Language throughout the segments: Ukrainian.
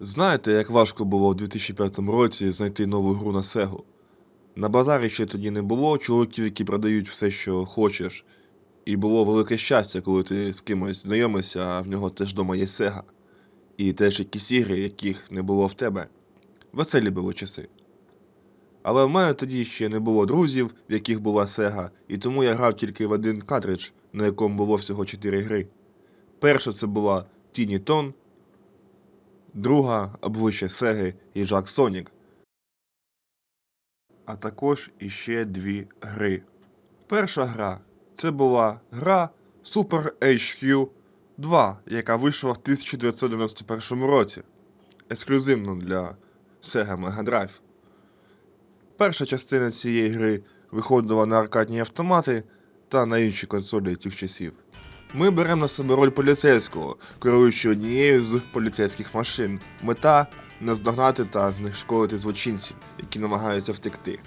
Знаєте, як важко було у 2005 році знайти нову гру на Sega? На базарі ще тоді не було чоловіків, які продають все, що хочеш. І було велике щастя, коли ти з кимось знайомишся, а в нього теж вдома є Sega. І теж якісь ігри, яких не було в тебе. Веселі були часи. Але в мене тоді ще не було друзів, в яких була Sega, і тому я грав тільки в один картридж, на якому було всього 4 гри. Перша це була Тіні Тон, друга обличчя Сеги і Жак Сонік. А також іще дві гри. Перша гра це була гра Super HQ 2, яка вийшла в 1991 році. Ексклюзивно для Sega Mega Drive. Перша частина цієї гри виходила на аркадні автомати та на інші консолі тих часів. Ми беремо на себе роль поліцейського, керуючи однією з поліцейських машин. Мета наздогнати та знешкодити злочинців, які намагаються втекти.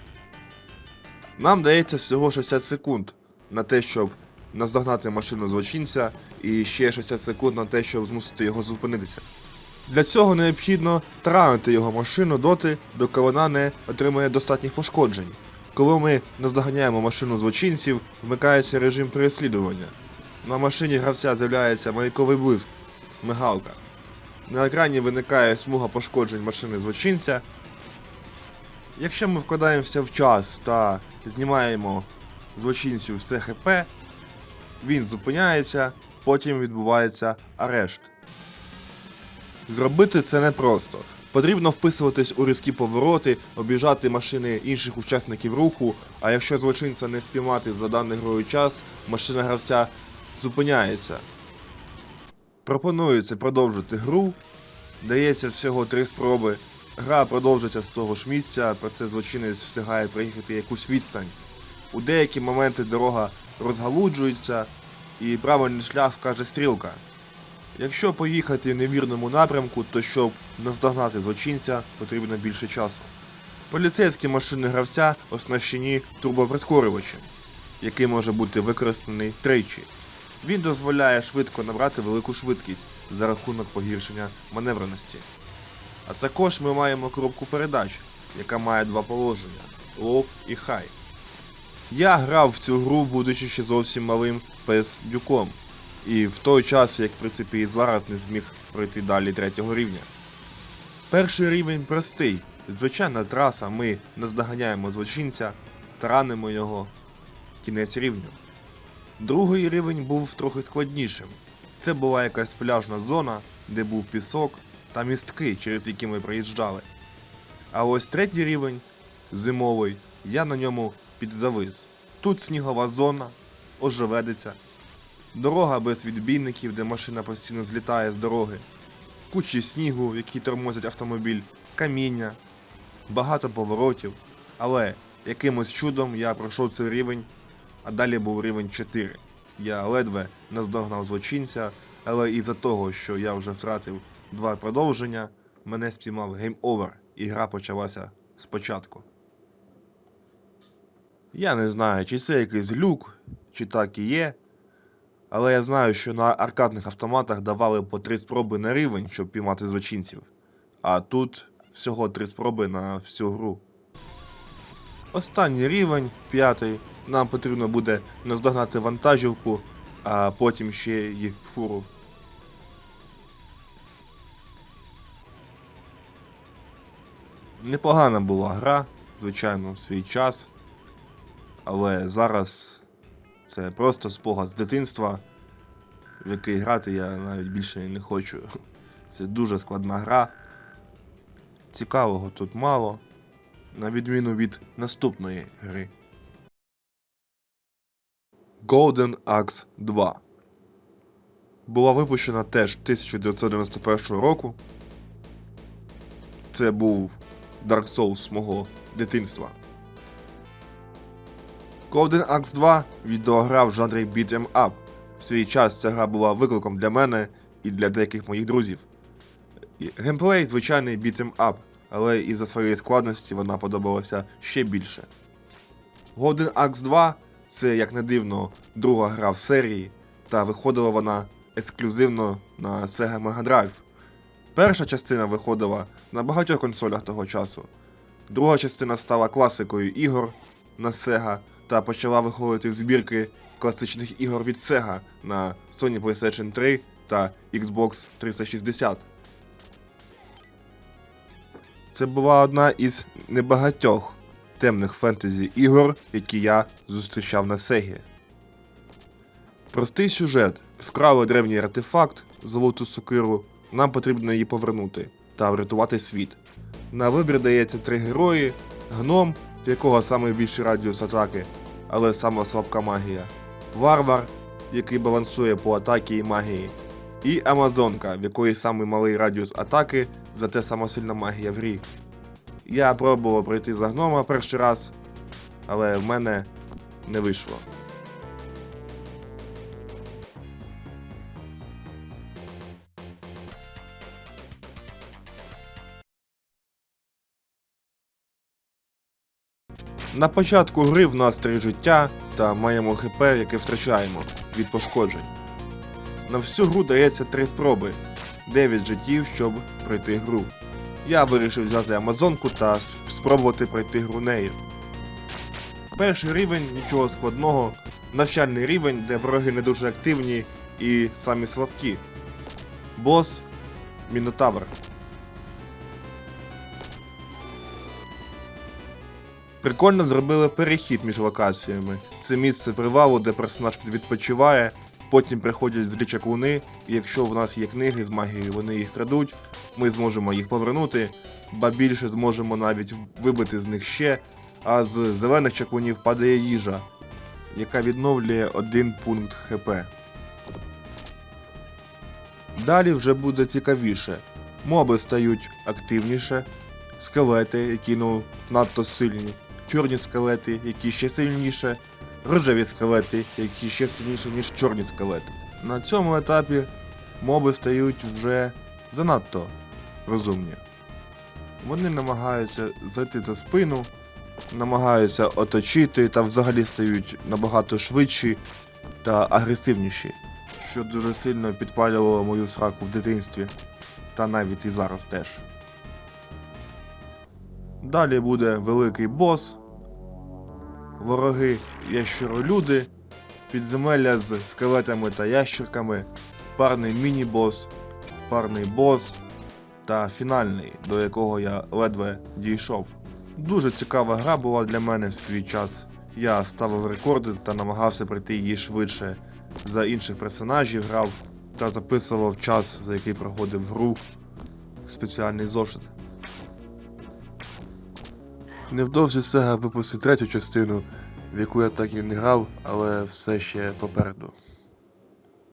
Нам дається всього 60 секунд на те, щоб наздогнати машину злочинця, і ще 60 секунд на те, щоб змусити його зупинитися. Для цього необхідно таранити його машину доти, доки вона не отримає достатніх пошкоджень. Коли ми наздоганяємо машину злочинців, вмикається режим переслідування. На машині гравця з'являється маяковий блиск, мигалка. На екрані виникає смуга пошкоджень машини злочинця. Якщо ми вкладаємося в час та знімаємо злочинцю все ХП, він зупиняється, потім відбувається арешт. Зробити це непросто. Потрібно вписуватись у різкі повороти, обіжати машини інших учасників руху, а якщо злочинця не спіймати за даний грою час, машина гравця зупиняється. Пропонується продовжити гру. Дається всього три спроби. Гра продовжиться з того ж місця, проте злочинець встигає проїхати якусь відстань. У деякі моменти дорога розгалуджується і правильний шлях вкаже стрілка. Якщо поїхати в невірному напрямку, то щоб наздогнати злочинця, потрібно більше часу. Поліцейські машини гравця оснащені турбоприскорювачем, який може бути використаний тричі. Він дозволяє швидко набрати велику швидкість за рахунок погіршення маневреності. А також ми маємо коробку передач, яка має два положення лоу і хай. Я грав в цю гру, будучи ще зовсім малим пес-дюком, і в той час, як в принципі і зараз не зміг пройти далі третього рівня. Перший рівень простий. Звичайна траса, ми наздоганяємо злочинця, таранимо його, кінець рівню. Другий рівень був трохи складнішим. Це була якась пляжна зона, де був пісок та містки, через які ми проїжджали. А ось третій рівень зимовий, я на ньому підзавис. Тут снігова зона, ожеледиця, дорога без відбійників, де машина постійно злітає з дороги, кучі снігу, які тормозять автомобіль, каміння, багато поворотів. Але якимось чудом я пройшов цей рівень, а далі був рівень 4. Я ледве наздогнав злочинця, але із-за того, що я вже втратив два продовження, мене спіймав гейм-овер, і гра почалася спочатку. Я не знаю, чи це якийсь глюк, чи так і є. Але я знаю, що на аркадних автоматах давали по три спроби на рівень, щоб піймати злочинців. А тут всього три спроби на всю гру. Останній рівень, п'ятий. Нам потрібно буде наздогнати вантажівку, а потім ще й фуру. Непогана була гра, звичайно, в свій час. Але зараз це просто спогад з дитинства, в який грати я навіть більше не хочу. Це дуже складна гра. Цікавого тут мало, на відміну від наступної гри. Golden Axe 2 була випущена теж 1991 року. Це був Dark Souls мого дитинства. Golden Axe 2 відеогра в жанрі Beat'em Up. В свій час ця гра була викликом для мене і для деяких моїх друзів. Геймплей звичайний Beat'em Up, але із-за своєї складності вона подобалася ще більше. Golden Axe 2 це, як не дивно, друга гра в серії, та виходила вона ексклюзивно на Sega Mega Drive. Перша частина виходила на багатьох консолях того часу. Друга частина стала класикою ігор на Sega та почала виходити збірки класичних ігор від Sega на Sony PlayStation 3 та Xbox 360. Це була одна із небагатьох темних фентезі ігор, які я зустрічав на Сегі. Простий сюжет. Вкрали древній артефакт, золоту сокиру, нам потрібно її повернути та врятувати світ. На вибір дається три герої: гном, в якого найбільший радіус атаки, але сама слабка магія, варвар, який балансує по атакі і магії, і Амазонка, в якої самий малий радіус атаки, зате сама сильна магія в грі. Я пробував пройти за гнома перший раз, але в мене не вийшло. На початку гри в нас три життя та маємо ХП, яке втрачаємо від пошкоджень. На всю гру дається три спроби, 9 життів, щоб пройти гру. Я вирішив взяти Амазонку та спробувати пройти гру нею. Перший рівень нічого складного, навчальний рівень, де вороги не дуже активні і самі слабкі. Бос Мінотавр. Прикольно зробили перехід між локаціями. Це місце привалу, де персонаж відпочиває, потім приходять злі чаклуни, і якщо в нас є книги з магією, вони їх крадуть, ми зможемо їх повернути, ба більше зможемо навіть вибити з них ще, а з зелених чаклунів падає їжа, яка відновлює один пункт ХП. Далі вже буде цікавіше. Моби стають активніше, скелети, які ну надто сильні, чорні скелети, які ще сильніше, рожеві скелети, які ще сильніші, ніж чорні скелети. На цьому етапі моби стають вже занадто розумні. Вони намагаються зайти за спину, намагаються оточити та взагалі стають набагато швидші та агресивніші, що дуже сильно підпалювало мою сраку в дитинстві, та навіть і зараз теж. Далі буде великий бос, вороги ящеролюди, підземелля з скелетами та ящерками, парний міні-бос, парний бос та фінальний, до якого я ледве дійшов. Дуже цікава гра була для мене в свій час. Я ставив рекорди та намагався пройти її швидше за інших персонажів, грав та записував час, за який проходив гру спеціальний зошит. Невдовзі Сега випустить третю частину, в яку я так і не грав, але все ще попереду.